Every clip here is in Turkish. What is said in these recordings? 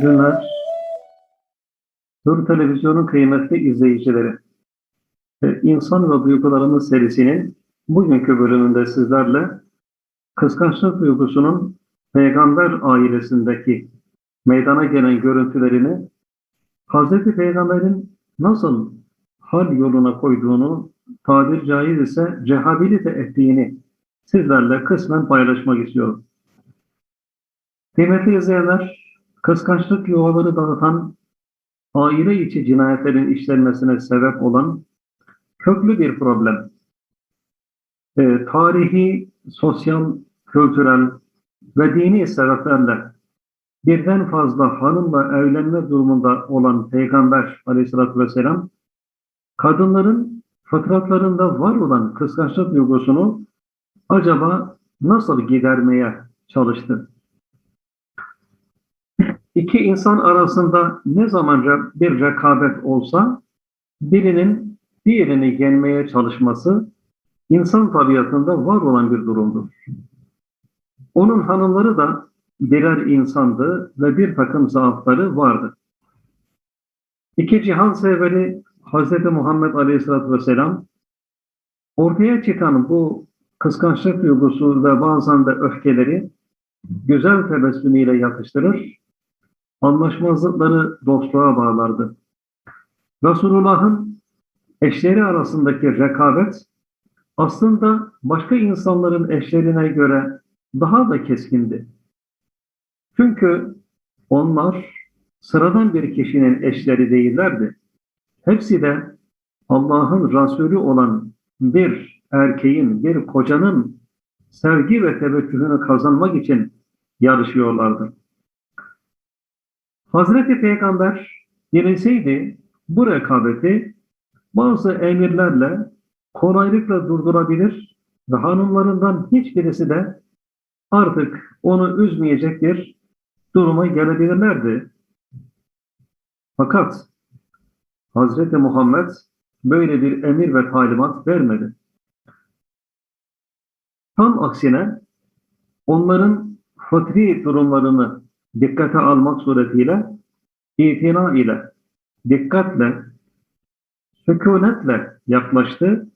Günler. Tur Televizyon'un kıymetli izleyicileri. Ee, İnsan ve Duygularımız serisinin bugünkü bölümünde sizlerle kıskançlık duygusunun peygamber ailesindeki meydana gelen görüntülerini Hazreti Peygamber'in nasıl hal yoluna koyduğunu tabir caiz ise cehabilite ettiğini sizlerle kısmen paylaşmak istiyorum. Kıymetli izleyenler, kıskançlık yuvaları dağıtan, aile içi cinayetlerin işlenmesine sebep olan köklü bir problem. Ee, tarihi, sosyal, kültürel ve dini sebeplerle birden fazla hanımla evlenme durumunda olan Peygamber aleyhissalatü vesselam, kadınların fıtratlarında var olan kıskançlık duygusunu acaba nasıl gidermeye çalıştı? İki insan arasında ne zaman re- bir rekabet olsa birinin diğerini yenmeye çalışması insan tabiatında var olan bir durumdur. Onun hanımları da birer insandı ve bir takım zaafları vardı. İki cihan severi Hz. Muhammed Aleyhisselatü Vesselam ortaya çıkan bu kıskançlık duygusu ve bazen de öfkeleri güzel tebessümüyle yatıştırır, anlaşmazlıkları dostluğa bağlardı. Resulullah'ın eşleri arasındaki rekabet aslında başka insanların eşlerine göre daha da keskindi. Çünkü onlar sıradan bir kişinin eşleri değillerdi. Hepsi de Allah'ın Resulü olan bir erkeğin, bir kocanın sevgi ve teveccühünü kazanmak için yarışıyorlardı. Hazreti Peygamber dileseydi bu rekabeti bazı emirlerle kolaylıkla durdurabilir ve hanımlarından hiçbirisi de artık onu üzmeyecek bir duruma gelebilirlerdi. Fakat Hazreti Muhammed böyle bir emir ve talimat vermedi. Tam aksine onların fıtri durumlarını dikkate almak suretiyle itina ile, dikkatle, sükunetle yaklaştı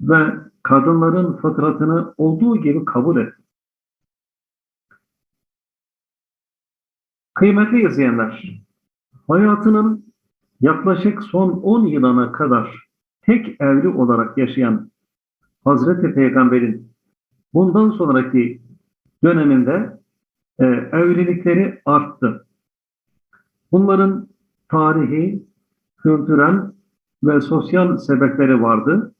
ve kadınların fıtratını olduğu gibi kabul etti. Kıymetli izleyenler, hayatının yaklaşık son 10 yılına kadar tek evli olarak yaşayan Hazreti Peygamber'in bundan sonraki döneminde e, evlilikleri arttı. Bunların tarihi, kültürel ve sosyal sebepleri vardı.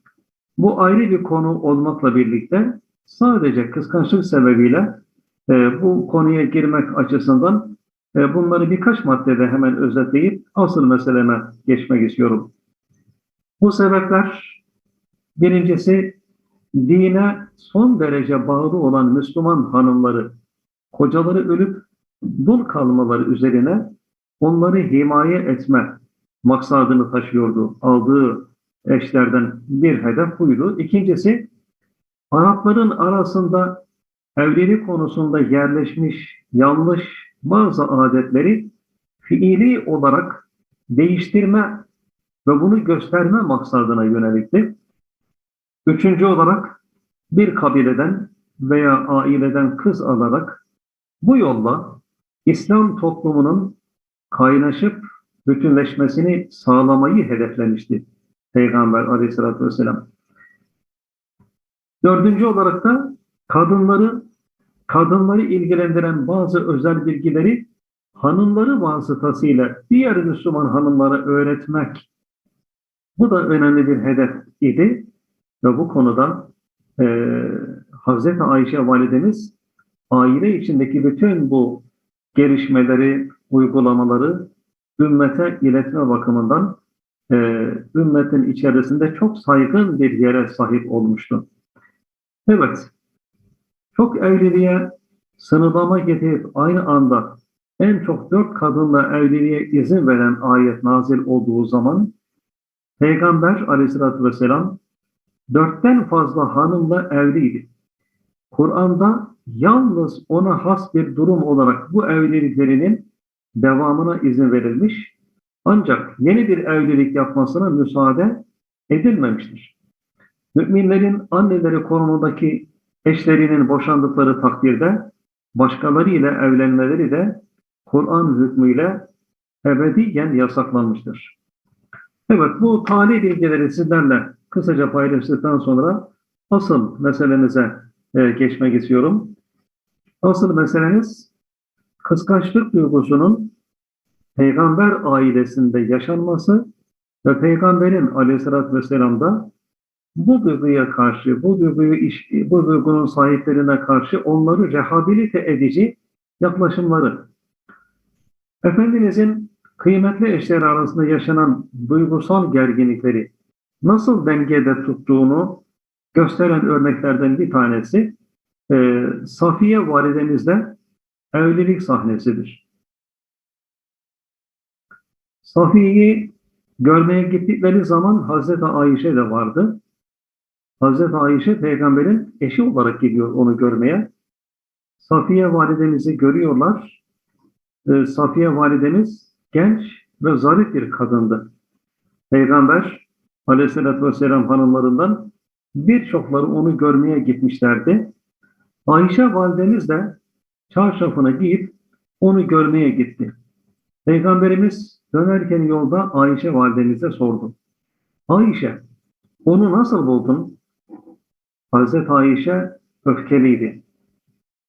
Bu ayrı bir konu olmakla birlikte sadece kıskançlık sebebiyle e, bu konuya girmek açısından e, bunları birkaç maddede hemen özetleyip asıl meseleme geçmek istiyorum. Bu sebepler birincisi dine son derece bağlı olan Müslüman hanımları kocaları ölüp dul kalmaları üzerine onları himaye etme maksadını taşıyordu. Aldığı eşlerden bir hedef buydu. İkincisi, Arapların arasında evlilik konusunda yerleşmiş yanlış bazı adetleri fiili olarak değiştirme ve bunu gösterme maksadına yönelikti. Üçüncü olarak bir kabileden veya aileden kız alarak bu yolla İslam toplumunun kaynaşıp bütünleşmesini sağlamayı hedeflemişti Peygamber aleyhissalatü vesselam. Dördüncü olarak da kadınları kadınları ilgilendiren bazı özel bilgileri hanımları vasıtasıyla diğer Müslüman hanımlara öğretmek bu da önemli bir hedef idi ve bu konuda e, Hazreti Ayşe validemiz aile içindeki bütün bu gelişmeleri, uygulamaları ümmete iletme bakımından e, ümmetin içerisinde çok saygın bir yere sahip olmuştu. Evet, çok evliliğe sınırlama getirip aynı anda en çok dört kadınla evliliğe izin veren ayet nazil olduğu zaman Peygamber aleyhissalatü vesselam dörtten fazla hanımla evliydi. Kur'an'da yalnız ona has bir durum olarak bu evliliklerinin devamına izin verilmiş ancak yeni bir evlilik yapmasına müsaade edilmemiştir. Müminlerin anneleri konumundaki eşlerinin boşandıkları takdirde başkaları ile evlenmeleri de Kur'an hükmüyle ebediyen yasaklanmıştır. Evet bu tali bilgileri sizlerle kısaca paylaştıktan sonra asıl meselemize e, geçmek istiyorum. Asıl meselemiz kıskançlık duygusunun peygamber ailesinde yaşanması ve peygamberin aleyhissalatü vesselam'da bu duyguya karşı, bu duyguyu bu duygunun sahiplerine karşı onları rehabilite edici yaklaşımları. Efendimizin kıymetli eşleri arasında yaşanan duygusal gerginlikleri nasıl dengede tuttuğunu gösteren örneklerden bir tanesi e, Safiye validemizle evlilik sahnesidir. Safiye'yi görmeye gittikleri zaman Hazreti Ayşe de vardı. Hazreti Ayşe peygamberin eşi olarak gidiyor onu görmeye. Safiye validemizi görüyorlar. Ee, Safiye validemiz genç ve zarif bir kadındı. Peygamber aleyhissalatü vesselam hanımlarından birçokları onu görmeye gitmişlerdi. Ayşe validemiz de çarşafını giyip onu görmeye gitti. Peygamberimiz dönerken yolda Ayşe validemize sordu. Ayşe, onu nasıl buldun? Hazreti Ayşe öfkeliydi.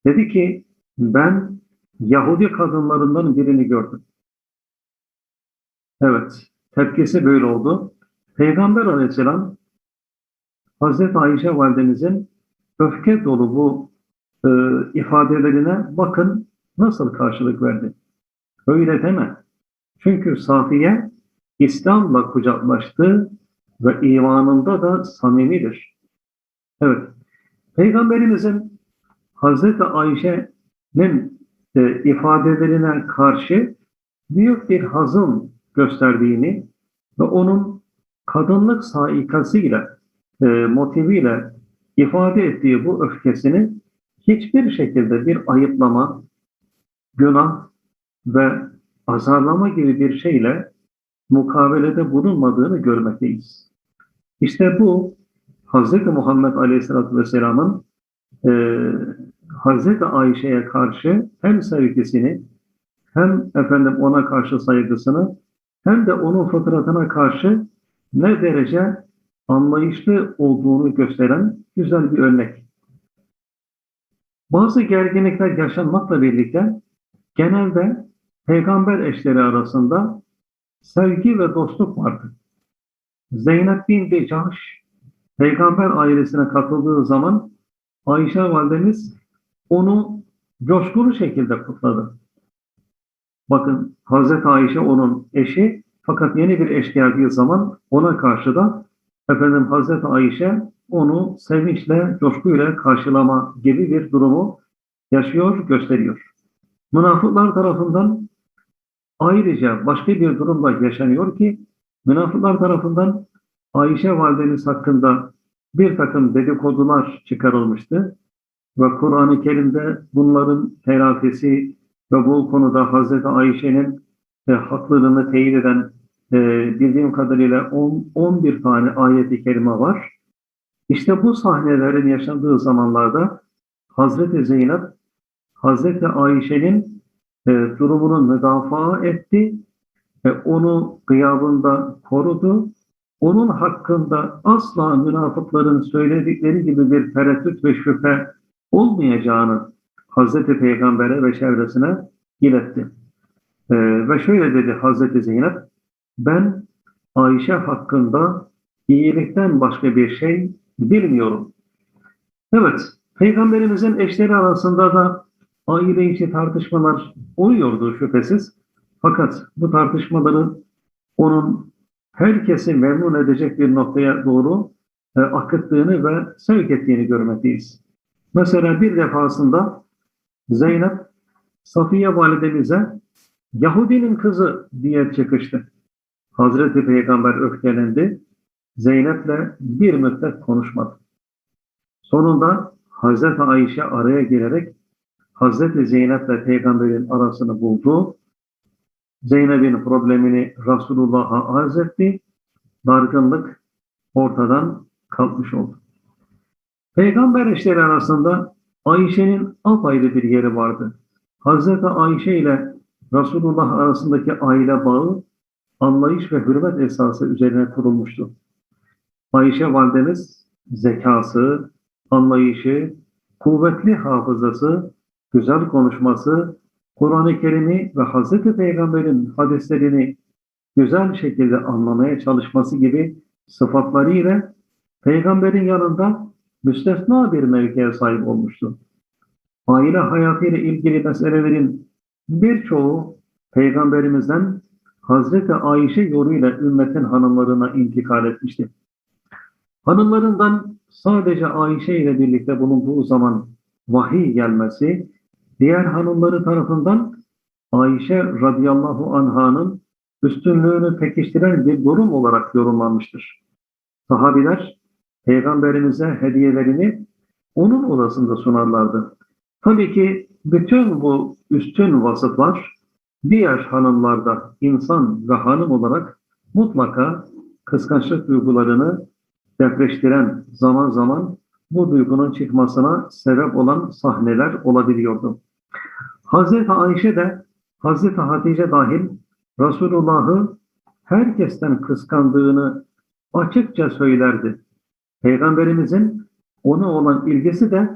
Dedi ki, ben Yahudi kadınlarından birini gördüm. Evet, tepkisi böyle oldu. Peygamber aleyhisselam Hazreti Ayşe validemizin öfke dolu bu e, ifadelerine bakın nasıl karşılık verdi. Öyle deme. Çünkü Safiye İslam'la kucaklaştı ve imanında da samimidir. Evet, Peygamberimizin Hazreti Ayşe'nin e, ifadelerine karşı büyük bir hazım gösterdiğini ve onun kadınlık saikasıyla, e, motiviyle ifade ettiği bu öfkesini hiçbir şekilde bir ayıplama, günah ve azarlama gibi bir şeyle mukabelede bulunmadığını görmekteyiz. İşte bu Hz. Muhammed Aleyhisselatü Vesselam'ın e, Hz. Ayşe'ye karşı hem sevgisini hem efendim ona karşı saygısını hem de onun fıtratına karşı ne derece anlayışlı olduğunu gösteren güzel bir örnek. Bazı gerginlikler yaşanmakla birlikte genelde peygamber eşleri arasında sevgi ve dostluk vardı. Zeynep bin Cahş peygamber ailesine katıldığı zaman Ayşe validemiz onu coşkulu şekilde kutladı. Bakın Hazreti Ayşe onun eşi fakat yeni bir eş geldiği zaman ona karşı da efendim Hazreti Ayşe onu sevinçle, coşkuyla karşılama gibi bir durumu yaşıyor, gösteriyor. Münafıklar tarafından ayrıca başka bir durumda yaşanıyor ki münafıklar tarafından Ayşe validemiz hakkında bir takım dedikodular çıkarılmıştı ve Kur'an-ı Kerim'de bunların telafisi ve bu konuda Hazreti Ayşe'nin e, haklılığını teyit eden e, bildiğim kadarıyla 10, 11 tane ayet-i kerime var. İşte bu sahnelerin yaşandığı zamanlarda Hazreti Zeynep, Hazreti Ayşe'nin e, durumunu müdafaa etti ve onu gıyabında korudu. Onun hakkında asla münafıkların söyledikleri gibi bir tereddüt ve şüphe olmayacağını Hazreti Peygamber'e ve çevresine iletti. E, ve şöyle dedi Hazreti Zeynep, ben Ayşe hakkında iyilikten başka bir şey bilmiyorum. Evet, Peygamberimizin eşleri arasında da aile içi tartışmalar oluyordu şüphesiz. Fakat bu tartışmaların onun herkesi memnun edecek bir noktaya doğru e, akıttığını ve sevk ettiğini görmekteyiz. Mesela bir defasında Zeynep Safiye validemize Yahudinin kızı diye çıkıştı. Hazreti Peygamber öfkelendi. Zeynep'le bir müddet konuşmadı. Sonunda Hazreti Ayşe araya girerek Hazreti Zeynep ile Peygamberin arasını buldu Zeynep'in problemini Resulullah'a arz etti. Dargınlık ortadan kalkmış oldu. Peygamber eşleri arasında Ayşe'nin apayrı bir yeri vardı. Hazreti Ayşe ile Resulullah arasındaki aile bağı anlayış ve hürmet esası üzerine kurulmuştu. Ayşe validemiz zekası, anlayışı, kuvvetli hafızası, güzel konuşması, Kur'an-ı Kerim'i ve Hazreti Peygamber'in hadislerini güzel şekilde anlamaya çalışması gibi sıfatlarıyla Peygamber'in yanında müstesna bir mevkiye sahip olmuştu. Aile hayatıyla ilgili meselelerin birçoğu Peygamberimizden Hazreti Ayşe yoluyla ümmetin hanımlarına intikal etmişti. Hanımlarından sadece Ayşe ile birlikte bulunduğu zaman vahiy gelmesi, diğer hanımları tarafından Ayşe radıyallahu anhanın üstünlüğünü pekiştiren bir durum olarak yorumlanmıştır. Sahabiler peygamberimize hediyelerini onun odasında sunarlardı. Tabii ki bütün bu üstün vasıflar diğer hanımlarda insan ve hanım olarak mutlaka kıskançlık duygularını depreştiren zaman zaman bu duygunun çıkmasına sebep olan sahneler olabiliyordu. Hazreti Ayşe de Hazreti Hatice dahil Resulullah'ı herkesten kıskandığını açıkça söylerdi. Peygamberimizin ona olan ilgisi de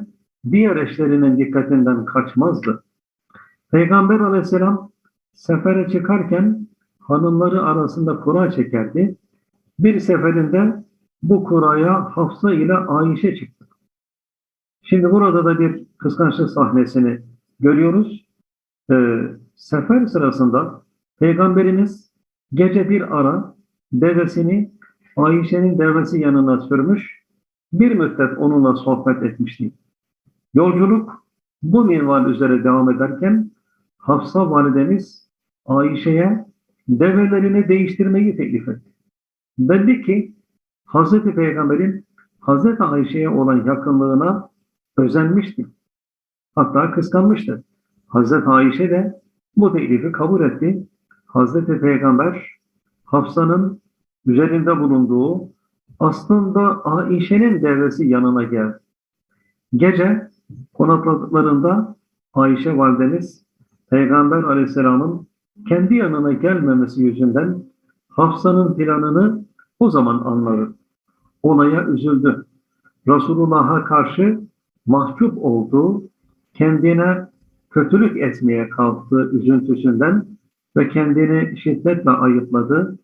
diğer eşlerinin dikkatinden kaçmazdı. Peygamber aleyhisselam sefere çıkarken hanımları arasında kura çekerdi. Bir seferinde bu kuraya Hafsa ile Ayşe çıktı. Şimdi burada da bir kıskançlık sahnesini görüyoruz. Ee, sefer sırasında Peygamberimiz gece bir ara devesini Ayşe'nin devesi yanına sürmüş, bir müddet onunla sohbet etmişti. Yolculuk bu minval üzere devam ederken Hafsa validemiz Ayşe'ye develerini değiştirmeyi teklif etti. Belli ki Hazreti Peygamber'in Hazreti Ayşe'ye olan yakınlığına özenmişti. Hatta kıskanmıştı. Hazreti Ayşe de bu teklifi kabul etti. Hazreti Peygamber Hafsa'nın üzerinde bulunduğu aslında Ayşe'nin devresi yanına geldi. Gece konakladıklarında Ayşe validemiz Peygamber aleyhisselamın kendi yanına gelmemesi yüzünden Hafsa'nın planını o zaman anladı. Olaya üzüldü. Resulullah'a karşı mahcup olduğu, kendine kötülük etmeye kalktığı üzüntüsünden ve kendini şiddetle ayıpladı.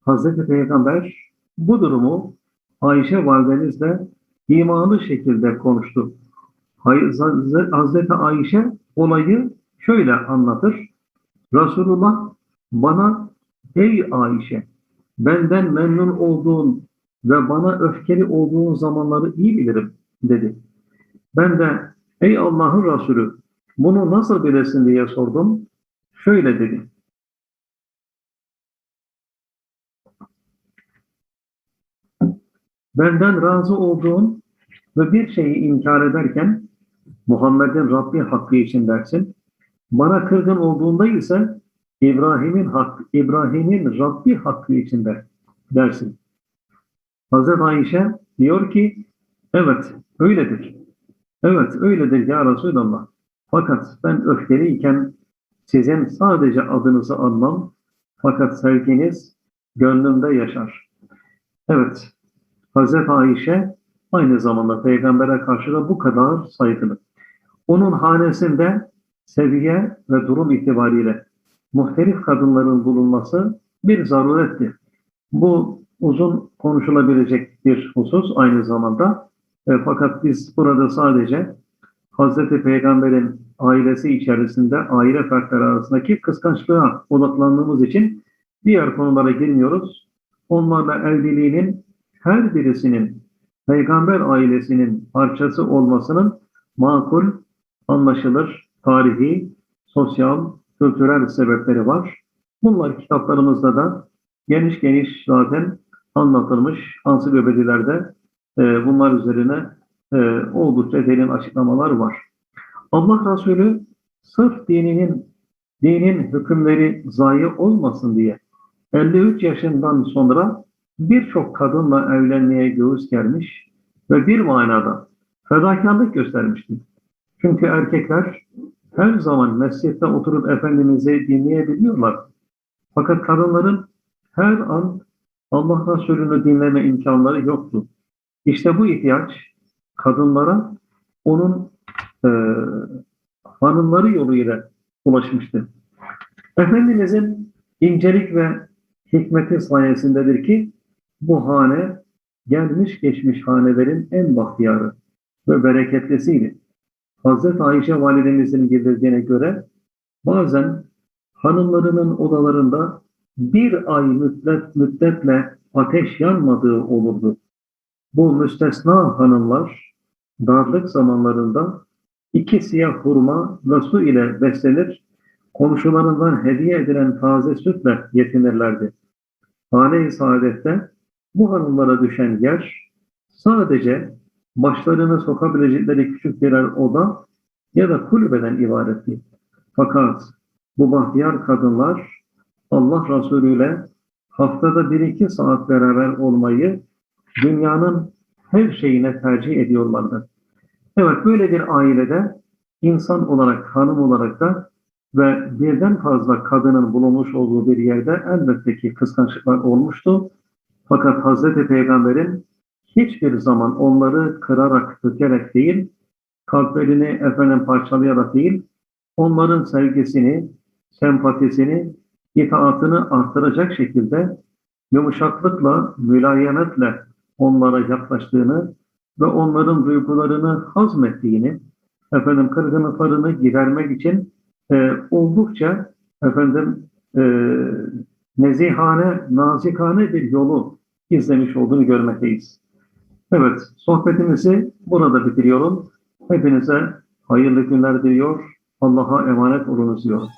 Hazreti Peygamber bu durumu Ayşe validemizle imanlı şekilde konuştu. Hazreti Ayşe olayı şöyle anlatır. Resulullah bana ey Ayşe benden memnun olduğun ve bana öfkeli olduğun zamanları iyi bilirim dedi. Ben de ey Allah'ın Resulü bunu nasıl bilesin diye sordum. Şöyle dedi. Benden razı olduğun ve bir şeyi inkar ederken Muhammed'in Rabbi hakkı için dersin. Bana kırgın olduğunda ise İbrahim'in hakkı, İbrahim'in Rabbi hakkı için der, dersin. Hazreti Ayşe diyor ki evet öyledir. Evet öyledir ya Resulallah. Fakat ben öfkeliyken sizin sadece adınızı anmam fakat sevginiz gönlümde yaşar. Evet, Hazreti Ayşe aynı zamanda peygambere karşı da bu kadar saygılı. Onun hanesinde seviye ve durum itibariyle muhtelif kadınların bulunması bir zaruretti. Bu uzun konuşulabilecek bir husus aynı zamanda. E, fakat biz burada sadece Hazreti Peygamber'in ailesi içerisinde aile fertleri arasındaki kıskançlığa odaklandığımız için diğer konulara girmiyoruz. Onlarla evliliğinin her birisinin Peygamber ailesinin parçası olmasının makul, anlaşılır, tarihi, sosyal, kültürel sebepleri var. Bunlar kitaplarımızda da geniş geniş zaten anlatılmış ansiklopedilerde e, bunlar üzerine e, oldukça derin açıklamalar var. Allah Resulü sırf dininin dinin hükümleri zayi olmasın diye 53 yaşından sonra birçok kadınla evlenmeye göğüs germiş ve bir manada fedakarlık göstermişti. Çünkü erkekler her zaman mescitte oturup Efendimiz'i dinleyebiliyorlar. Fakat kadınların her an Allah Resulü'nü dinleme imkanları yoktu. İşte bu ihtiyaç kadınlara onun e, hanımları yoluyla ulaşmıştı. Efendimizin incelik ve hikmeti sayesindedir ki bu hane gelmiş geçmiş hanelerin en bahtiyarı ve bereketlisiydi. Hazreti Ayşe validemizin bildirdiğine göre bazen hanımlarının odalarında bir ay müddet, müddetle ateş yanmadığı olurdu. Bu müstesna hanımlar darlık zamanlarında iki siyah hurma ve su ile beslenir, komşularından hediye edilen taze sütle yetinirlerdi. Hane-i saadette bu hanımlara düşen yer sadece başlarını sokabilecekleri küçük birer oda ya da kulübeden ibaretti. Fakat bu bahtiyar kadınlar Allah Resulü ile haftada bir iki saat beraber olmayı dünyanın her şeyine tercih ediyorlardı. Evet böyle bir ailede insan olarak, hanım olarak da ve birden fazla kadının bulunmuş olduğu bir yerde elbette ki kıskançlıklar olmuştu. Fakat Hazreti Peygamber'in hiçbir zaman onları kırarak, dökerek değil, kalplerini efendim parçalayarak değil, onların sevgisini, sempatisini, itaatını arttıracak şekilde yumuşaklıkla, mülayemetle onlara yaklaştığını ve onların duygularını hazmettiğini, efendim kırgınlıklarını gidermek için e, oldukça efendim e, nezihane, nazikane bir yolu izlemiş olduğunu görmekteyiz. Evet, sohbetimizi burada bitiriyorum. Hepinize hayırlı günler diliyor. Allah'a emanet olunuz diyorum.